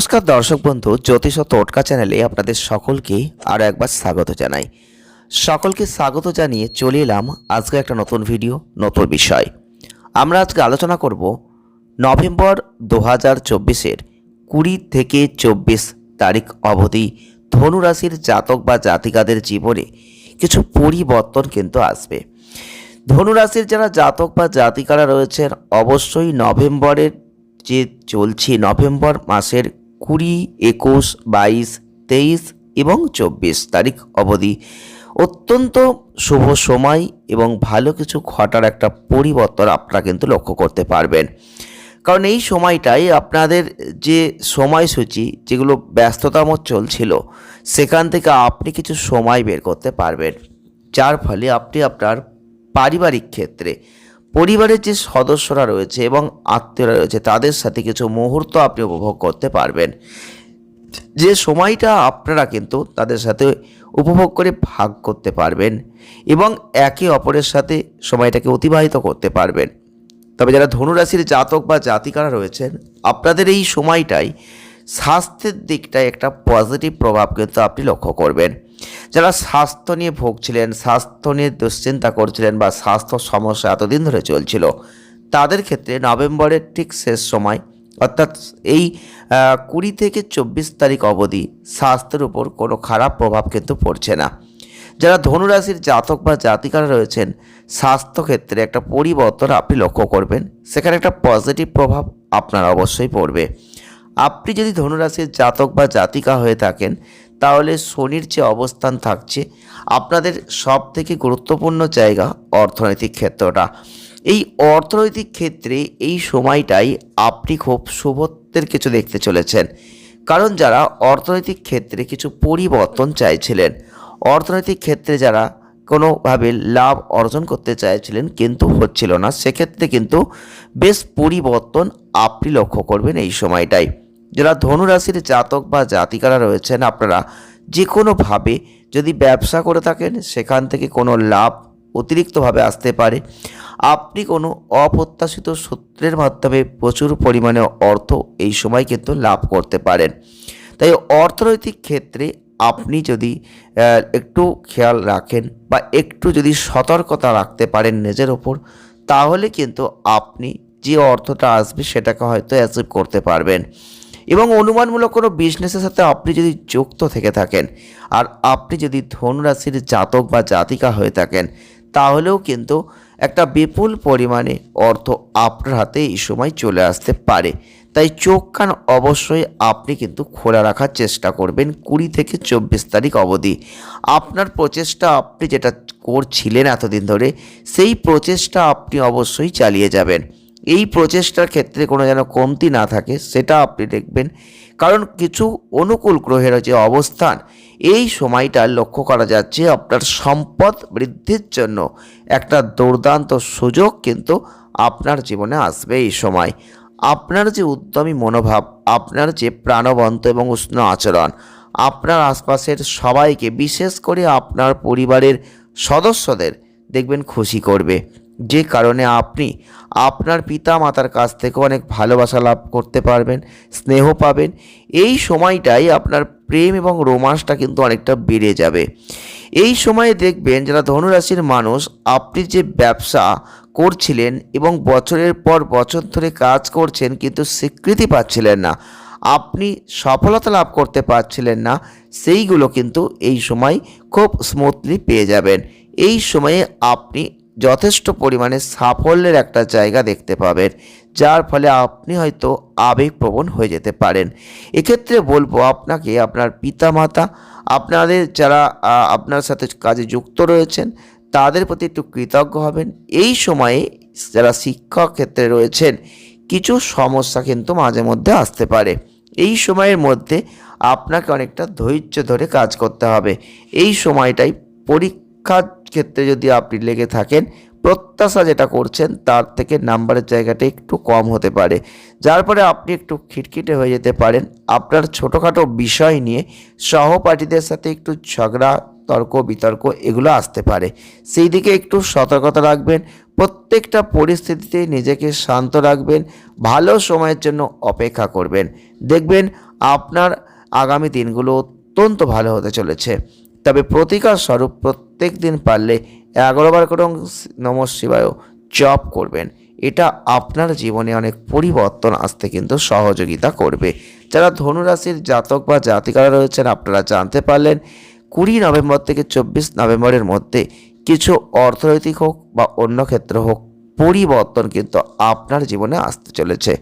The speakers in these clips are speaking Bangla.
নমস্কার দর্শক বন্ধু, জ্যোতিষ টোটকা চ্যানেলে আপনাদের সকলকে আরও একবার স্বাগত জানাই। সকলকে স্বাগত জানিয়ে চলে এলাম আজকে একটা নতুন ভিডিও, নতুন বিষয়। আমরা আজকে আলোচনা করব নভেম্বর দু হাজার চব্বিশের কুড়ি থেকে চব্বিশ তারিখ অবধি ধনুরাশির জাতক বা জাতিকাদের জীবনে কিছু পরিবর্তন কিন্তু আসবে। ধনুরাশির যারা জাতক বা জাতিকারা রয়েছেন, অবশ্যই নভেম্বরের যে চলছে, নভেম্বর মাসের কুড়ি, একুশ, বাইশ, তেইশ এবং চব্বিশ তারিখ অবধি অত্যন্ত শুভ সময় এবং ভালো কিছু ঘটার একটা পরিবর্তন আপনারা কিন্তু লক্ষ্য করতে পারবেন। কারণ এই সময়টাই আপনাদের যে সময়সূচি, যেগুলো ব্যস্ততাম চলছিল, সেখান থেকে আপনি কিছু সময় বের করতে পারবেন। যার ফলে আপনি আপনার পারিবারিক ক্ষেত্রে পরিবারের যে সদস্যরা রয়েছে এবং আত্মীয়রা রয়েছে, তাদের সাথে কিছু মুহূর্ত আপনি উপভোগ করতে পারবেন। যে সময়টা আপনারা কিন্তু তাদের সাথে উপভোগ করে ভাগ করতে পারবেন এবং একে অপরের সাথে সময়টাকে অতিবাহিত করতে পারবেন। তবে যারা ধনুরাশির জাতক বা জাতিকারা রয়েছেন, আপনাদের এই সময়টাই স্বাস্থ্যের দিকটায় একটা পজিটিভ প্রভাব কিন্তু আপনি লক্ষ্য করবেন। যারা স্বাস্থ্য নিয়ে ভুগছিলেন, স্বাস্থ্য নিয়ে দুশ্চিন্তা করছিলেন বা স্বাস্থ্য সমস্যা এতদিন ধরে চলছিল, তাদের ক্ষেত্রে নভেম্বরের ঠিক শেষ সময়, অর্থাৎ এই কুড়ি থেকে চব্বিশ তারিখ অবধি স্বাস্থ্যের উপর কোনো খারাপ প্রভাব কিন্তু পড়ছে না। যারা ধনুরাশির জাতক বা জাতিকারা রয়েছেন স্বাস্থ্যক্ষেত্রে একটা পরিবর্তন আপনি লক্ষ্য করবেন। সেখানে একটা পজিটিভ প্রভাব আপনার অবশ্যই পড়বে। আপনি যদি ধনুরাশির জাতক বা জাতিকা হয়ে থাকেন, তাহলে শনির যে অবস্থান থাকছে, আপনাদের সব থেকে গুরুত্বপূর্ণ জায়গা অর্থনৈতিক ক্ষেত্রটা। এই অর্থনৈতিক ক্ষেত্রে এই সময়টাই আপনি খুব শুভত্বের কিছু দেখতে চলেছেন। কারণ যারা অর্থনৈতিক ক্ষেত্রে কিছু পরিবর্তন চাইছিলেন, অর্থনৈতিক ক্ষেত্রে যারা কোনোভাবে লাভ অর্জন করতে চাইছিলেন, কিন্তু হচ্ছিল না। সেক্ষেত্রে কিন্তু বেশ পরিবর্তন আপনি লক্ষ্য করবেন এই সময়টাই। যারা ধনুরাশির জাতক বা জাতিকারা রয়েছেন, আপনারা যে কোনোভাবে যদি ব্যবসা করে থাকেন, সেখান থেকে কোনো লাভ অতিরিক্তভাবে আসতে পারে। আপনি কোনো অপ্রত্যাশিত সূত্রের মাধ্যমে প্রচুর পরিমাণে অর্থ এই সময় কিন্তু লাভ করতে পারেন। তাই অর্থনৈতিক ক্ষেত্রে আপনি যদি একটু খেয়াল রাখেন বা একটু যদি সতর্কতা রাখতে পারেন নিজের ওপর, তাহলে কিন্তু আপনি যে অর্থটা আসবে, সেটাকে হয়তো অ্যাচিভ করতে পারবেন। এবং অনুমানমূলক কোনো বিজনেসের সাথে আপনি যদি যুক্ত থেকে থাকেন, আর আপনি যদি ধনুরাশির জাতক বা জাতিকা হয়ে থাকেন, তাহলেও কিন্তু একটা বিপুল পরিমাণে অর্থ আপনার হাতে এই সময় চলে আসতে পারে। তাই চোখ কান অবশ্যই আপনি কিন্তু খোলা রাখার চেষ্টা করবেন কুড়ি থেকে চব্বিশ তারিখ অবধি। আপনার প্রচেষ্টা আপনি যেটা করছিলেন এতদিন ধরে, সেই প্রচেষ্টা আপনি অবশ্যই চালিয়ে যাবেন। এই প্রচেষ্টার ক্ষেত্রে কোনো যেন কমতি না থাকে, সেটা আপনি দেখবেন। কারণ কিছু অনুকূল গ্রহের যে অবস্থান, এই সময়টা লক্ষ্য করা যাচ্ছে আপনার সম্পদ বৃদ্ধির জন্য। একটা দুর্দান্ত সুযোগ কিন্তু আপনার জীবনে আসবে এই সময়। আপনার যে উদ্যমী মনোভাব, আপনার যে প্রাণবন্ত এবং উষ্ণ আচরণ, আপনার আশপাশের সবাইকে বিশেষ করে আপনার পরিবারের সদস্যদের দেখবেন খুশি করবে। যে কারণে আপনি আপনার পিতা মাতার কাছ থেকে অনেক ভালোবাসা লাভ করতে পারবেন, স্নেহ পাবেন। এই সময়টাই আপনার প্রেম এবং রোমান্সটা কিন্তু অনেকটা বেড়ে যাবে। এই সময়ে দেখবেন যারা ধনুরাশির মানুষ, আপনি যে ব্যবসা করছিলেন এবং বছরের পর বছর ধরে কাজ করছেন কিন্তু স্বীকৃতি পাচ্ছিলেন না, আপনি সফলতা লাভ করতে পারছিলেন না, সেইগুলো কিন্তু এই সময় খুব স্মুথলি পেয়ে যাবেন। এই সময়ে আপনি যথেষ্ট পরিমাণে সাফল্যের একটা জায়গা দেখতে পাবেন, যার ফলে আপনি হয়তো আবেগপ্রবণ হয়ে যেতে পারেন। এক্ষেত্রে বলব আপনাকে আপনার পিতামাতা, আপনাদের যারা আপনার সাথে কাজে যুক্ত রয়েছেন, তাদের প্রতি একটু কৃতজ্ঞ হবেন। এই সময়ে যারা শিক্ষক ক্ষেত্রে রয়েছেন, কিছু সমস্যা কিন্তু মাঝে মধ্যে আসতে পারে। এই সময়ের মধ্যে আপনাকে অনেকটা ধৈর্য ধরে কাজ করতে হবে। এই সময়টাই পরীক্ষার ক্ষেত্রে যদি আপনি লেগে থাকেন, প্রত্যাশা যেটা করছেন তার থেকে নাম্বারের জায়গাটা একটু কম হতে পারে। যার ফলে আপনি একটু খিটখিটে হয়ে যেতে পারেন। আপনার ছোটোখাটো বিষয় নিয়ে সহপাঠীদের সাথে একটু ঝগড়া, তর্ক, বিতর্ক এগুলো আসতে পারে। সেই দিকে একটু সতর্কতা রাখবেন। প্রত্যেকটা পরিস্থিতিতে নিজেকে শান্ত রাখবেন। ভালো সময়ের জন্য অপেক্ষা করবেন। দেখবেন আপনার আগামী দিনগুলো অত্যন্ত ভালো হতে চলেছে। তবে প্রতিকার স্বরূপ প্রত্যেক দিন পারলে এগারোবার করে নম শিবায় জপ করবেন। এটা আপনার জীবনে অনেক পরিবর্তন আসতে কিন্তু সহযোগিতা করবে। যারা ধনুরাশির জাতক বা জাতিকারা রয়েছেন, আপনারা জানতে পারলেন, কুড়ি নভেম্বর থেকে চব্বিশ নভেম্বরের মধ্যে কিছু অর্থনৈতিক হোক বা অন্য ক্ষেত্র হোক পরিবর্তন কিন্তু আপনার জীবনে আসতে চলেছে।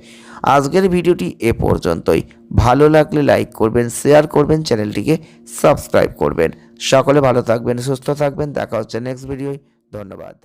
আজকের ভিডিওটি এ পর্যন্তই। ভালো লাগলে লাইক করবেন শেয়ার করবেন, চ্যানেলটিকে সাবস্ক্রাইব করবেন। সকলে ভালো থাকবেন, সুস্থ থাকবেন। দেখা হচ্ছে নেক্সট ভিডিওয় ধন্যবাদ।